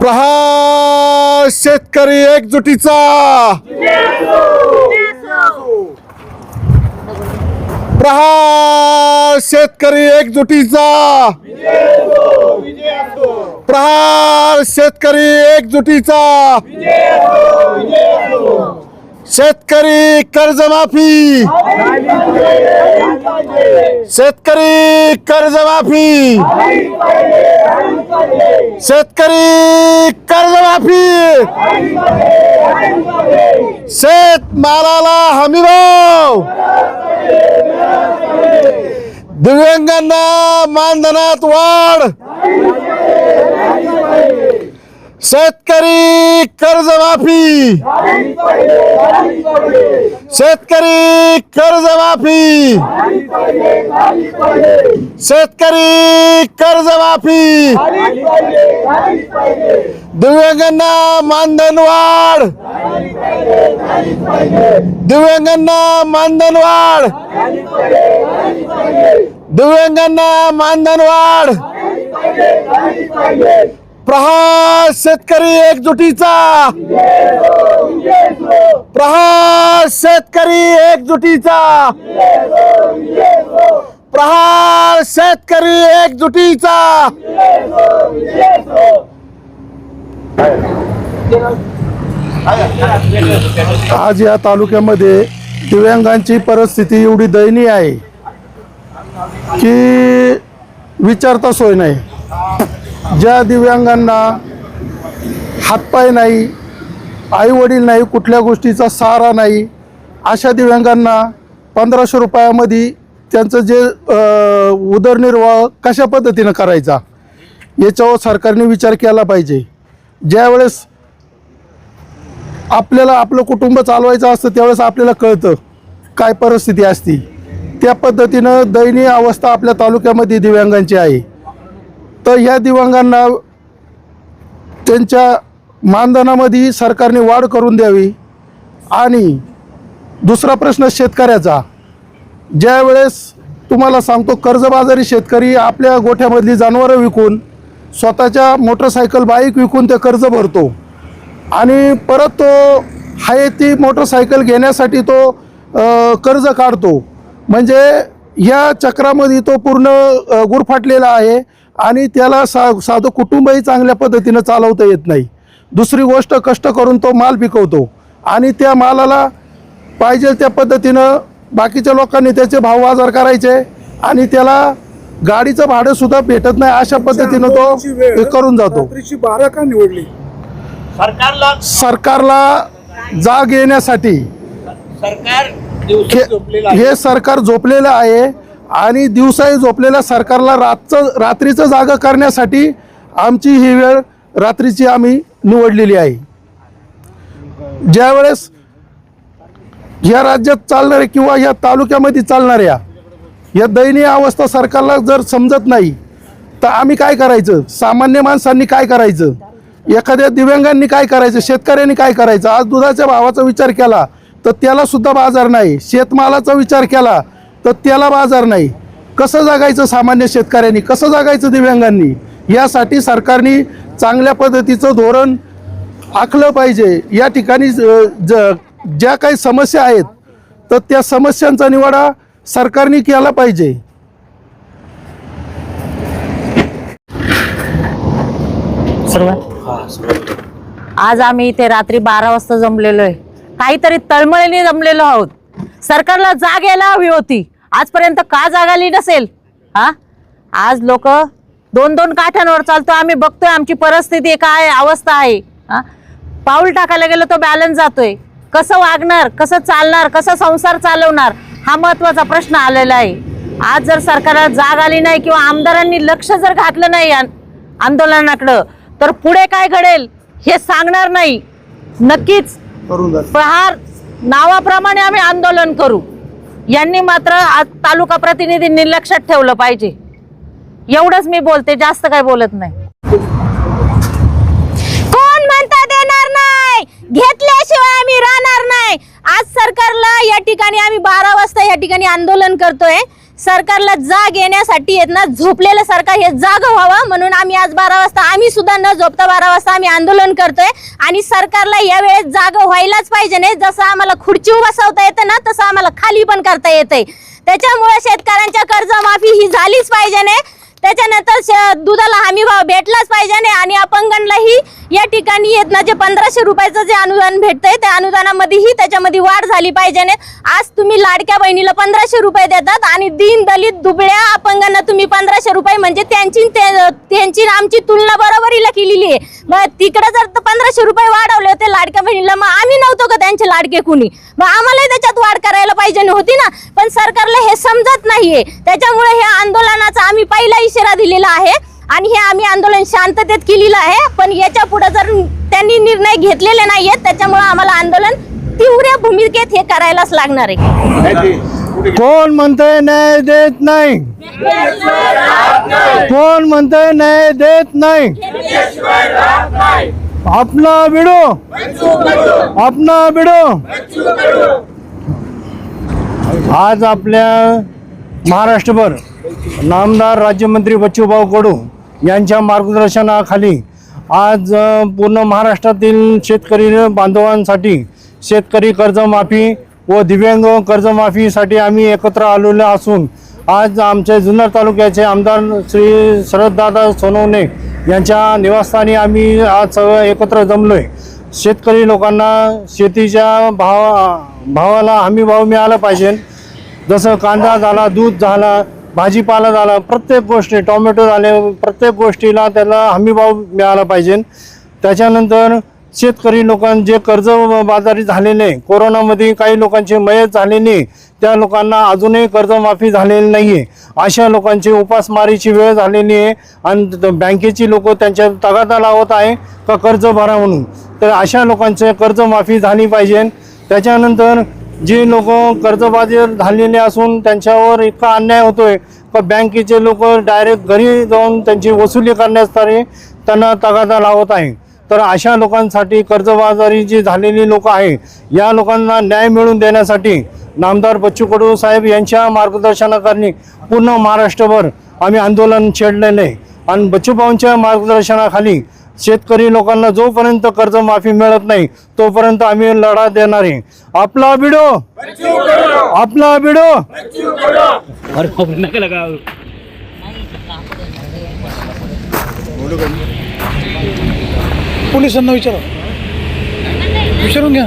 प्रहार शेतकरी एकजुटीचा. प्रहार शेतकरी एकजुटीचा. प्रहार शेतकरी एकजुटीचा. शेतकरी कर्जमाफी. शेतकरी कर्जमाफी. शेतकरी कर्जमाफी. शेतमालाला हमीभाव दिव्यांगांना मानधनात वाढ. शेतकरी कर्जमाफी. शेतकरी कर्जमाफी. शेतकरी कर्जमाफी. दिव्यांगांना मानधन वाढ दिव्यांगांना मानधन वाढ दिव्यांगांना मानधन प्रहा शेतकरी एकजुटीचा. प्रहा शेतकरी एकजुटीचा. प्रहार शेतकरी एकजुटीचा. आज या तालुक्यामध्ये दिव्यांगांची परिस्थिती एवढी दयनीय आहे की विचारता सोय नाही. ज्या दिव्यांगांना हातपाय नाही आईवडील नाही कुठल्या गोष्टीचा सहारा नाही अशा दिव्यांगांना पंधराशे रुपयामध्ये त्यांचं जे उदरनिर्वाह कशा पद्धतीनं करायचा याच्यावर सरकारने विचार केला पाहिजे. ज्यावेळेस आपल्याला आपलं कुटुंब चालवायचं असतं त्यावेळेस आपल्याला कळतं काय परिस्थिती असती. त्या पद्धतीनं दयनीय अवस्था आपल्या तालुक्यामध्ये दिव्यांगांची आहे. तर या दिव्यांगांना त्यांच्या मानधनामध्ये सरकारने वाढ करून द्यावी. आणि दुसरा प्रश्न शेतकऱ्याचा. ज्यावेळेस तुम्हाला सांगतो कर्जबाजारी शेतकरी आपल्या गोठ्यामधली जनावरं विकून स्वतःच्या मोटरसायकल बाईक विकून ते कर्ज भरतो. आणि परत तो आहे ती मोटरसायकल घेण्यासाठी तो कर्ज काढतो. म्हणजे या चक्रामध्ये तो पूर्ण गुरफाटलेला आहे आणि त्याला सा साधं कुटुंबही चांगल्या पद्धतीनं चालवता येत नाही. दुसरी गोष्ट कष्ट करून तो माल पिकवतो आणि त्या मालाला पाहिजे त्या पद्धतीनं बाकीच्या लोकांनी त्याचे भाव बाजार करायचे आणि त्याला गाडीचं भाडं सुद्धा भेटत नाही अशा पद्धतीनं तो करून जातो. बारा का निवडली? सरकारला सरकारला जाग येण्यासाठी सरकार हे सरकार झोपलेलं आहे आणि दिवसाही झोपलेल्या सरकारला रातचं रात्रीचं जागा करण्यासाठी आमची ही वेळ रात्रीची आम्ही निवडलेली आहे. ज्यावेळेस या राज्यात चालणाऱ्या किंवा या तालुक्यामध्ये चालणाऱ्या या दयनीय अवस्था सरकारला जर समजत नाही तर आम्ही काय करायचं? सामान्य माणसांनी काय करायचं? एखाद्या दिव्यांगांनी काय करायचं? शेतकऱ्यांनी काय करायचं? आज दुधाच्या भावाचा विचार केला तर त्याला सुद्धा बाजार नाही. शेतमालाचा विचार केला तर त्याला बाजार नाही. कसं जगायचं सामान्य शेतकऱ्यांनी? कसं जगायचं दिव्यांगांनी? यासाठी सरकारने चांगल्या पद्धतीचं धोरण आखलं पाहिजे. या ठिकाणी ज- ज- ज्या काही समस्या आहेत तर त्या समस्यांचा निवाडा सरकारने केला पाहिजे. सुरुवात. आज आम्ही इथे रात्री बारा वाजता जमलेलो आहे. काहीतरी तळमळीने जमलेलो आहोत. सरकारला जाग यायला हवी होती. आजपर्यंत का जाग आली नसेल? हा? आज लोक दोन दोन काठ्यांवर चालतो आम्ही बघतोय आमची परिस्थिती काय अवस्था आहे. हा? पाऊल टाकायला गेलो तो बॅलन्स जातोय. कसं वागणार कसं चालणार कसं संसार चालवणार हा महत्त्वाचा प्रश्न आलेला आहे. आज जर सरकारला जाग आली नाही किंवा आमदारांनी लक्ष जर घातलं नाही आंदोलनाकडं तर पुढे काय घडेल हे सांगणार नाही. नक्कीच करून जातो. प्रहार नावाप्रमाणे आम्ही आंदोलन करू. यांनी मात्र आज तालुका प्रतिनिधींनी लक्षात ठेवलं पाहिजे. एवढंच मी बोलते जास्त काय बोलत नाही. कोण म्हणता देणार नाही? घेतल्याशिवाय आम्ही राहणार नाही. आज सरकारला या ठिकाणी आम्ही बारा वाजता या ठिकाणी आंदोलन करतोय. सरकारला जाग येण्यासाठी येत ना झोपलेलं सरकार हे जाग व्हावं म्हणून आम्ही आज बारा वाजता आम्ही सुद्धा न झोपता बारा वाजता आम्ही आंदोलन करतोय. आणि सरकारला यावेळेस जाग व्हायलाच पाहिजे नाही. जसं आम्हाला खुर्ची बसवता येतं ना तसं आम्हाला खाली पण करता येतंय. त्याच्यामुळे शेतकऱ्यांच्या कर्जमाफी ही झालीच पाहिजे नाही. त्याच्यानंतर श- दुधाला हमी भाव भेटलाच पाहिजे नाही आणि अपंगांनाही या ठिकाणी येत ना जे पंधराशे रुपयाचं जे अनुदान भेटतंय त्या अनुदानामध्येही त्याच्यामध्ये वाढ झाली पाहिजे. नाही आज तुम्ही लाडक्या बहिणीला पंधराशे रुपये देतात आणि दीन दलित दुबळ्या अपंगांना तुम्ही पंधराशे रुपये म्हणजे त्यांची ते- त्यांची आमची तुलना बरोबरीला केलेली आहे. मग तिकडे जर पंधराशे रुपये वाढवले होते लाडक्या बहिणीला मग आम्ही नव्हतो का त्यांचे लाडके कुणी? मग आम्हालाही त्याच्यात वाढ करायला पाहिजे होती ना. पण सरकारला हे समजत नाहीये. त्याच्यामुळे हे आंदोलनाचा आम्ही पहिलाही इशारा दिलेला आहे आणि हे आम्ही आंदोलन शांततेत केलेलं आहे. पण याच्यापुढे जर त्यांनी निर्णय घेतलेले नाहीयेत त्याच्यामुळे आम्हाला आंदोलन तीव्र भूमिकेत हे करायलाच लागणार आहे. कोण म्हणतंय न्याय देत नाही? कोण म्हणतंय न्याय देत नाही? आपला बिडो. आपला बिडो. आज आपल्या महाराष्ट्रभर नामदार राज्यमंत्री बच्चूभाऊ कडू यांच्या मार्गदर्शनाखाली आज पूर्ण महाराष्ट्रातील शेतकरी बांधवांसाठी शेतकरी कर्जमाफी व दिव्यांग कर्जमाफीसाठी आम्ही एकत्र आलेलो असून आज आमच्या जुन्नर तालुक्याचे आमदार श्री शरददादा सोनवणे यांच्या निवासस्थानी आम्ही आज सगळं एकत्र जमलो आहे शेतकरी लोकांना शेतीच्या भाव भावाला हमी भाव मिळाला पाहिजे. जसं कांदा झाला दूध झाला भाजीपाला झाला प्रत्येक गोष्टी टोमॅटो झाले प्रत्येक गोष्टीला त्याला हमीभाव मिळाला पाहिजे. त्याच्यानंतर शेतकरी लोकां जे कर्ज बाजारी झालेले कोरोनामध्ये काही लोकांची मयत झालेली त्या लोकांना अजूनही कर्जमाफी झालेली नाही आहे अशा लोकांची उपासमारीची वेळ झालेली आहे आणि बँकेची लोक त्यांच्या तगादा लावत आहे का कर्ज भरा म्हणून. तर अशा लोकांचे कर्जमाफी झाली पाहिजे. त्याच्यानंतर जे लोक कर्जबाजी झालेले असून त्यांच्यावर इतका अन्याय होतोय का बँकेचे लोक डायरेक्ट घरी जाऊन त्यांची वसुली करण्यास तरी त्यांना तगादा लावत आहे. तर अशा लोकांसाठी कर्जबाजारी जी झालेली लोक आहे या लोकांना न्याय मिळवून देण्यासाठी नामदार बच्चू कडू साहेब यांच्या मार्गदर्शनाखाली पूर्ण महाराष्ट्रभर आम्ही आंदोलन छेडलेलं आहे. आणि बच्चूभाऊंच्या मार्गदर्शनाखाली शेतकरी लोकांना जोपर्यंत कर्जमाफी मिळत नाही तोपर्यंत आम्ही लढा देणार आहे. आपला बिडो आपला लगा. पोलिसांना विचारा. विचारून घ्या.